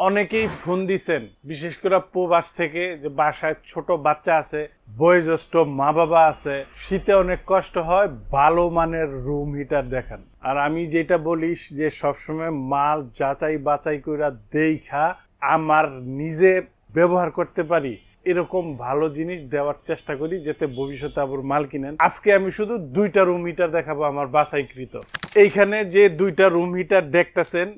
অনেকেই ফোন দিছেন, বিশেষ করে প্রবাস থেকে, যে বাসায় ছোট বাচ্চা আছে, বয়োজ্যেষ্ঠ মা বাবা আছে, শীতে অনেক কষ্ট হয়, ভালো মানের রুম হিটার দেখান। আর আমি যেটা বলিস যে সবসময় মাল যাচাই বাছাই কইরা দেইখা, আমার নিজে ব্যবহার করতে পারি, এরকম ভালো জিনিস দেওয়ার চেষ্টা করি যাতে ভবিষ্যতে আবার মাল কিনেন। আজকে আমি শুধু দুইটা রুম হিটার দেখাবো আমার বাছাইকৃত। এইখানে যে দুইটা রুম হিটার দেখতেছেন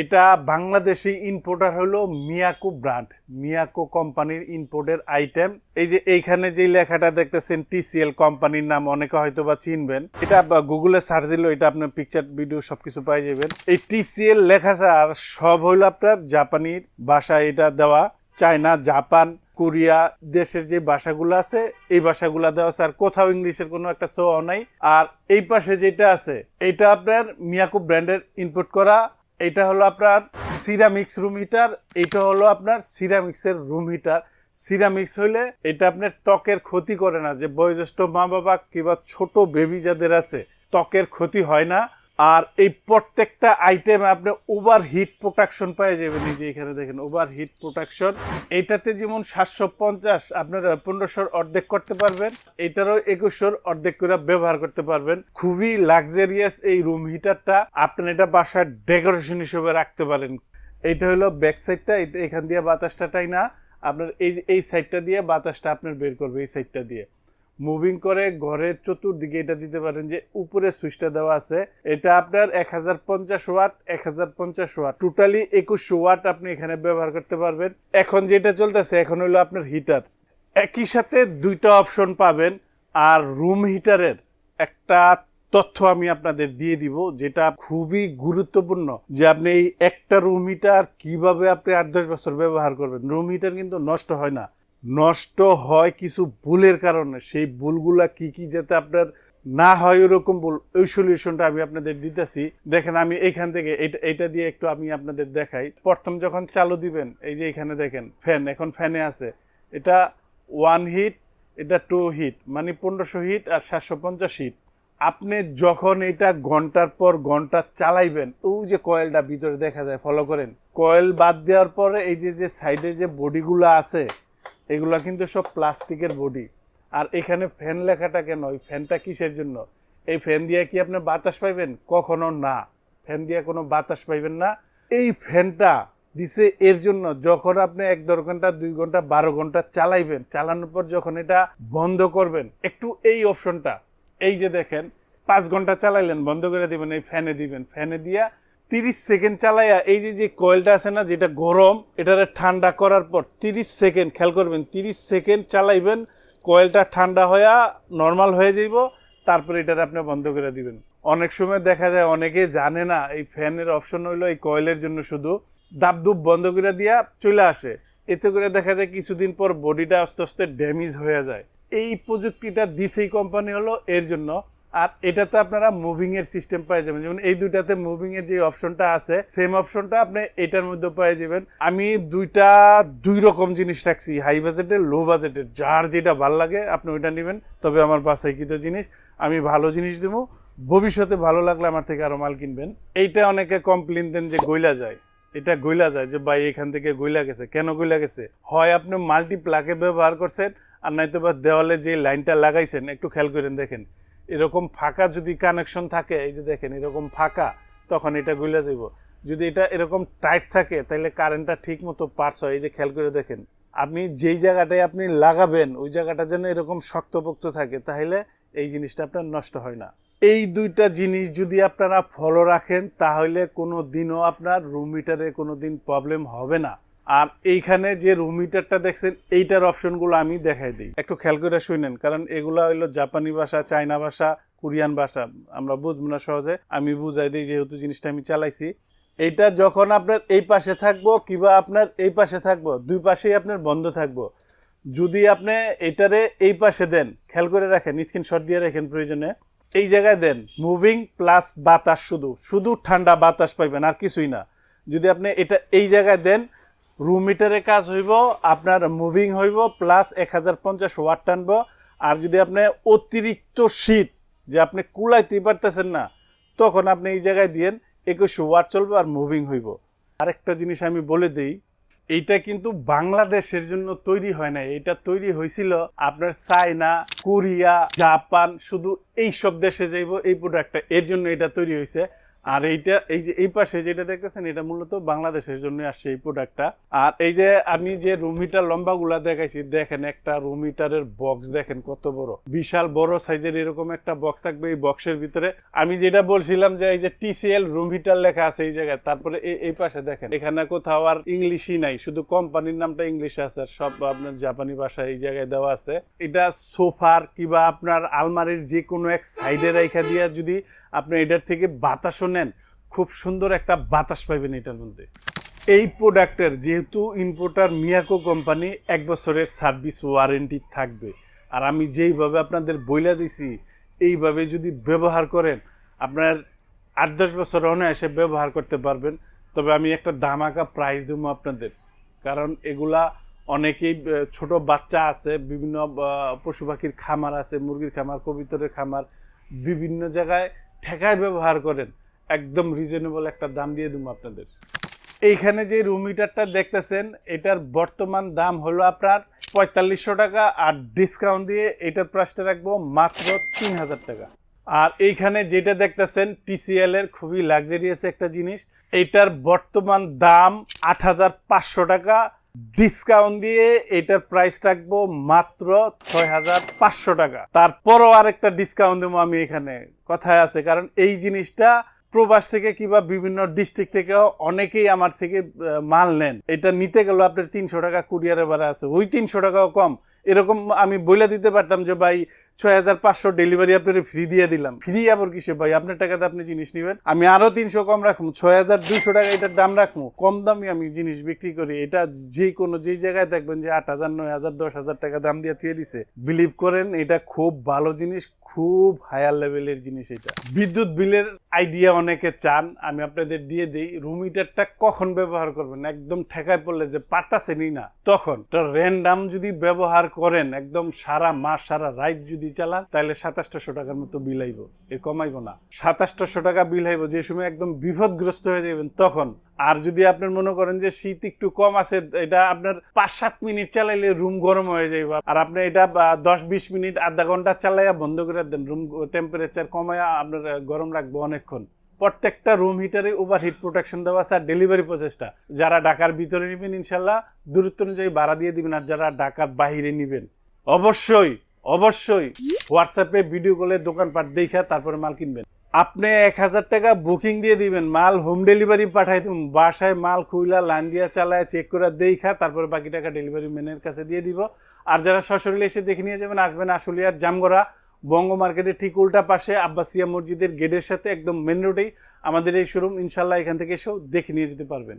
এটা বাংলাদেশি ইম্পোর্টার হলো মিয়াকো ব্র্যান্ড মিয়াকো কোম্পানির ইম্পোর্টের আইটেম এই যে এইখানে যে লেখাটা দেখতেছেন টিসিএল কোম্পানির নাম অনেকে হয়তো বা চিনবেন। এটা গুগলে সার্চ দিলেও এটা আপনার পিকচার ভিডিও সবকিছু পাই যাবেন। এই টিসিএল লেখা আর সব হইল আপনার জাপানির ভাষায় এটা দেওয়া। চায়না জাপান কোরিয়া দেশের যে ভাষাগুলো আছে, এই ভাষাগুলো দেওয়া আছে। আর কোথাও ইংলিশের কোনো একটা ছো নাই। আর এই পাশে যেটা আছে, এটা আপনার মিয়াকো ব্র্যান্ডের ইনপুট করা। এটা হলো আপনার সিরামিক্স রুম হিটার এটা হলো আপনার সিরামিক্সের রুম হিটার সিরামিক্স হইলে এটা আপনার ত্বকের ক্ষতি করে না, যে বয়োজ্যেষ্ঠ মা বাবা কিংবা ছোট বেবি যাদের আছে, ত্বকের ক্ষতি হয় না। আর এই প্রত্যেকটা আইটেম আপনি ওভার হিট প্রোটেকশন পেয়ে যাবেন। নিজে এখানে দেখেন ওভার হিট প্রোটেকশন এইটাতে যেমন সাতশো পঞ্চাশ আপনার পনেরোশোর অর্ধেক করতে পারবেন, এটারও একুশশোর অর্ধেক করে ব্যবহার করতে পারবেন। খুবই লাক্সারিয়াস এই রুম হিটারটা আপনি এটা বাসার ডেকোরেশন হিসেবে রাখতে পারেন। এইটা হলো ব্যাক সাইডটা এটা এখান দিয়ে বাতাসটা টাই না আপনার এই এই সাইডটা দিয়ে বাতাসটা আপনার বের করবে, এই সাইডটা দিয়ে। মুভিং করে ঘরের চতুর্দিকে এটা দিতে পারেন যে উপরে সুইচটা দেওয়া আছে। এটা আপনার এক হাজার পঞ্চাশ ওয়াট, এক হাজার পঞ্চাশ ওয়াট। টোটালি একুশশো ওয়াট আপনি এখানে ব্যবহার করতে পারবেন। এখন যেটা চলতেছে, এখন হলো আপনার হিটার একই সাথে দুইটা অপশন পাবেন। আর রুম হিটারের একটা তথ্য আমি আপনাদের দিয়ে দিব, যেটা খুবই গুরুত্বপূর্ণ যে আপনি এই একটা রুম হিটার কীভাবে আপনি আট দশ বছর ব্যবহার করবেন। রুম হিটার কিন্তু নষ্ট হয় না। নষ্ট হয় কিছু ভুলের কারণে, সেই ভুলগুলা কি কি যাতে আপনার না হয় ওরকম ভুল, ওই সলিউশনটা আমি আপনাদের দিতেছি। দেখেন আমি এইখান থেকে এটা দিয়ে একটু আমি আপনাদের দেখাই। প্রথম যখন চালু দিবেন, এই যে এখানে দেখেন ফ্যান এখন ফ্যানে আছে। এটা ওয়ান হিট এটা টু হিট মানে পনেরোশো হিট আর সাতশো পঞ্চাশ হিট আপনি যখন এটা ঘণ্টার পর ঘণ্টা চালাইবেন, ওই যে কয়েলটা ভিতরে দেখা যায় ফলো করেন। কয়েল বাদ দেওয়ার পরে এই যে যে সাইডে যে বডিগুলো আছে এগুলা কিন্তু সব প্লাস্টিকের বডি। আর এখানে ফ্যান লেখাটা কেন? ওই ফ্যানটা কিসের জন্য? এই ফ্যান দিয়ে কি আপনি বাতাস পাইবেন? কখনো না। ফ্যান দিয়ে কোনো বাতাস পাইবেন না। এই ফ্যানটা দিছে এর জন্য যখন আপনি এক দেড় ঘণ্টা, দুই ঘণ্টা, বারো ঘণ্টা চালাইবেন, চালানোর পর যখন এটা বন্ধ করবেন, একটু এই অপশনটা এই যে দেখেন, পাঁচ ঘণ্টা চালাইলেন, বন্ধ করে দিবেন, এই ফ্যানে দিবেন। ফ্যানে দিয়া তিরিশ সেকেন্ড চালাইয়া, এই যে যে কয়েলটা আছে না, যেটা গরম, এটারে ঠান্ডা করার পর তিরিশ সেকেন্ড, খেয়াল করবেন, তিরিশ সেকেন্ড চালাইবেন, কয়েলটা ঠান্ডা হয়ে নর্মাল হয়ে যাইব, তারপরে এটারে আপনি বন্ধ করে দিবেন। অনেক সময় দেখা যায়, অনেকে জানে না, এই ফ্যানের অপশন হইল এই কয়েলের জন্য শুধু দাবদুব বন্ধ করে দিয়া চলে আসে। এতে করে দেখা যায় কিছুদিন পর বডিটা আস্তে আস্তে ড্যামেজ হয়ে যায়। এই প্রযুক্তিটা দিছেই কোম্পানি হলো, এর জন্য আর এটা তো আপনারা মুভিং এর সিস্টেম পেয়ে যাবেন। যেমন এই দুইটাতে মুভিং এর যে অপশনটা আছে সেম অপশনটা আপনি এটার মধ্যে পেয়ে যাবেন। আমি দুইটা, দুই রকম জিনিস রাখছি হাই বাজেটের লো বাজেটের যার যেটা ভালো লাগে আপনি ওইটা নেবেন। তবে আমার বাসাইকৃত জিনিস, আমি ভালো জিনিস দেবো। ভবিষ্যতে ভালো লাগলে আমার থেকে আরও মাল কিনবেন। এইটা অনেকে কমপ্লেন দেন যে গইলা যায়। এটা গইলা যায় যে, ভাই, এখান থেকে গইলা গেছে। কেন গইলা গেছে? হয় আপনি মাল্টি প্লাকে ব্যবহার করছেন, আর নয়তো বা দেওয়ালে যে লাইনটা লাগাইছেন, একটু খেয়াল করেন দেখেন। এরকম ফাঁকা যদি কানেকশন থাকে, এই যে দেখেন এরকম ফাঁকা, তখন এটা গইলা যাব। যদি এটা এরকম টাইট থাকে তাহলে কারেন্টটা ঠিক মতো পাস হয়। এই যে খেয়াল করে দেখেন, আপনি যেই জায়গাটায় আপনি লাগাবেন, ওই জায়গাটা যেন এরকম শক্তপোক্ত থাকে তাহলে এই জিনিসটা আপনার নষ্ট হয় না। এই দুইটা জিনিস যদি আপনারা ফলো রাখেন, তাহলে কোনো দিনও আপনার রুম মিটারে কোনো দিন প্রবলেম হবে না। আর এইখানে যে রুম হিটারটা দেখছেন, এইটার অপশনগুলো আমি দেখাই দিই। একটু খেয়াল করে শুনেন, কারণ এগুলো হইল জাপানি ভাষা চাইনা ভাষা কোরিয়ান ভাষা। আমরা বুঝব না সহজে, আমি বুঝাই দিই যেহেতু জিনিসটা আমি চালাইছি। এইটা যখন আপনার এই পাশে থাকব, কিংবা আপনার এই পাশে থাকব, দুই পাশেই আপনার বন্ধ থাকব। যদি আপনি এটারে এই পাশে দেন, খেয়াল করে রাখেন স্ক্রিনশট দিয়ে রাখেন প্রয়োজনে। এই জায়গায় দেন মুভিং প্লাস বাতাস শুধু। শুধু ঠান্ডা বাতাস পাইবেন, আর কিছুই না। যদি আপনি এটা এই জায়গায় দেন রুম মিটারে কাজ হইব, আপনার মুভিং হইব প্লাস এক হাজার পঞ্চাশ ওয়াট টানব। আর যদি আপনি অতিরিক্ত শীত যে আপনি কুলাইতে পারতেছেন না, তখন আপনি এই জায়গায় দিয়েন, একুশশো ওয়াট চলবে আর মুভিং হইব। আরেকটা জিনিস আমি বলে দেই, এইটা কিন্তু বাংলাদেশের জন্য তৈরি হয় না এটা তৈরি হয়েছিল আপনার চায়না, কোরিয়া, জাপান, শুধু এই সব দেশে যাইব, এই প্রোডাক্টটা এর জন্য এটা তৈরি হয়েছে আর এইটা, এই যে, এই পাশে যেটা দেখতেছেন, এটা মূলত বাংলাদেশের জন্য আসছে এই প্রোডাক্টটা আর এই যে, আমি যে রুম হিটার লম্বা গুলা দেখাইছি, দেখেন একটা রুম হিটারের বক্স দেখেন কত বড়। বিশাল বড় সাইজের এরকম একটা বক্স থাকবে এই বক্সের ভিতরে। আমি যেটা বলছিলাম যে, এই যে টিসিএল রুম হিটার লেখা আছে এই জায়গায়, তারপরে এই- পাশে দেখেন, এখানে কোথাও আর ইংলিশই নাই, শুধু কোম্পানির নামটা ইংলিশ আছে, আর সব আপনার জাপানি ভাষা এই জায়গায় দেওয়া আছে। এটা সোফার কিংবা আপনার আলমারির যে কোনো এক সাইডে রেখা দিয়ে যদি আপনি এটার থেকে বাতাসও নেন, খুব সুন্দর একটা বাতাস পাইবেন এটার মধ্যে। এই প্রোডাক্টের যেহেতু ইম্পোর্টার মিয়াকো কোম্পানি, এক বছরের সার্ভিস ওয়ারেন্টি থাকবে। আর আমি যেইভাবে আপনাদের বইলা দিছি, এইভাবে যদি ব্যবহার করেন, আপনার আট দশ বছর অনায়াসে ব্যবহার করতে পারবেন। তবে আমি একটা দামাকা প্রাইস দেবো আপনাদের। কারণ এগুলা অনেকেই ছোট বাচ্চা আছে, বিভিন্ন পশু পাখির খামার আছে, মুরগির খামার, কবিতরের খামার, বিভিন্ন জায়গায় ঠেকায় ব্যবহার করেন। একদম রিজনেবল একটা দাম দিয়ে দেবো আপনাদের। এইখানে যে রুম হিটারটা দেখতেছেন, এটার বর্তমান দাম হলো আপনার পঁয়তাল্লিশশো টাকা আর ডিসকাউন্ট দিয়ে এটার প্রাইসটা রাখব মাত্র তিন হাজার টাকা। আর এইখানে যেটা দেখতেছেন টিসিএল এর খুবই লাক্সারিয়াস একটা জিনিস। এটার বর্তমান দাম আট হাজার পাঁচশো টাকা। ডিসকাউন্ট দিয়ে এটার প্রাইস রাখব মাত্র ছয় হাজার পাঁচশো টাকা। তারপরও আরেকটা ডিসকাউন্ট দেবো আমি এখানে। কথায় আছে, কারণ এই জিনিসটা প্রবাস থেকে কিংবা বিভিন্ন ডিস্ট্রিক্ট থেকে অনেকেই আমার থেকে মাল নেন। এটা নিতে গেল আপনার তিনশো টাকা কুরিয়ারে ভাড়া আছে। ওই তিনশো টাকাও কম। এরকম আমি বলে দিতে পারতাম যে, ভাই ছয় হাজার পাঁচশো ডেলিভারি আপনার ফ্রি দিয়ে দিলাম। ফ্রি আবার কিসে ভাই? আপনার টাকাতে আপনি জিনিস নেবেন। আমি আরও তিনশো কম রাখব। ছয় হাজার দুইশো টাকা এটার দাম রাখব। কম দামে আমি জিনিস বিক্রি করি। এটা যে কোনো যেই জায়গায় দেখবেন যে আট হাজার, নয় হাজার, দশ হাজার টাকা দাম দিয়ে থুয়ে দিছে। বিলিভ করেন, এটা খুব ভালো জিনিস, খুব হায়ার লেভেলের জিনিস এটা। বিদ্যুৎ বিলের আইডিয়া অনেকে চান। আমি আপনাদের দিয়ে দিই। রুম হিটারটা কখন ব্যবহার করবেন? একদম ঠেকায় পড়লে যে পারতাছেনই না। তখন তো র্যান্ডাম যদি ব্যবহার করেন, একদম সারা মাস, সারা রাত যদি চালান তাহলে সাতাশশো টাকার মতো বিল আইব। এ কমাইব না। সাতাশশো টাকা বিল আইব, যে সময় একদম বিপদগ্রস্ত হয়ে যাবেন তখন। আর যদি আপনার মনে করেন যে শীত একটু কম আছে, এটা আপনার পাঁচ সাত মিনিট চালাইলে রুম গরম হয়ে যাইব। আর আপনি এটা দশ বিশ মিনিট, আধা ঘণ্টা চালাইয়া বন্ধ করে দেন রুম টেম্পারেচার কমাইয়া আপনার গরম রাখব অনেকক্ষণ। প্রত্যেকটা রুম হিটারে ওভার হিট প্রোটেকশন দেওয়া আছে আর ডেলিভারি প্রসেসটা যারা ঢাকার ভিতরে নেবেন, ইনশাল্লাহ, দূরত্ব অনুযায়ী ভাড়া দিয়ে দিবেন আর যারা ঢাকার বাহিরে নেবেন। অবশ্যই অবশ্যই হোয়াটসঅ্যাপে ভিডিও কলে দোকানপাট দেখা তারপরে মাল কিনবেন। আপনি এক হাজার টাকা বুকিং দিয়ে দিবেন, মাল হোম ডেলিভারি পাঠাই দিন বাসায় মাল খুইলা, লাইন দিয়া চালায় চেক করে দেখা তারপরে বাকি টাকা ডেলিভারি ম্যানের কাছে দিয়ে দিব। আর যারা সশরীরে এসে দেখে নিয়ে যাবেন, আসবেন আশুলিয়ার জামগড়া, বঙ্গ মার্কেটের ঠিক উল্টা পাশে আব্বাসিয়া মসজিদের গেটের সাথে একদম মেন রোডেই আমাদের এই শোরুম ইনশাল্লাহ এখান থেকে এসেও দেখে নিয়ে যেতে পারবেন।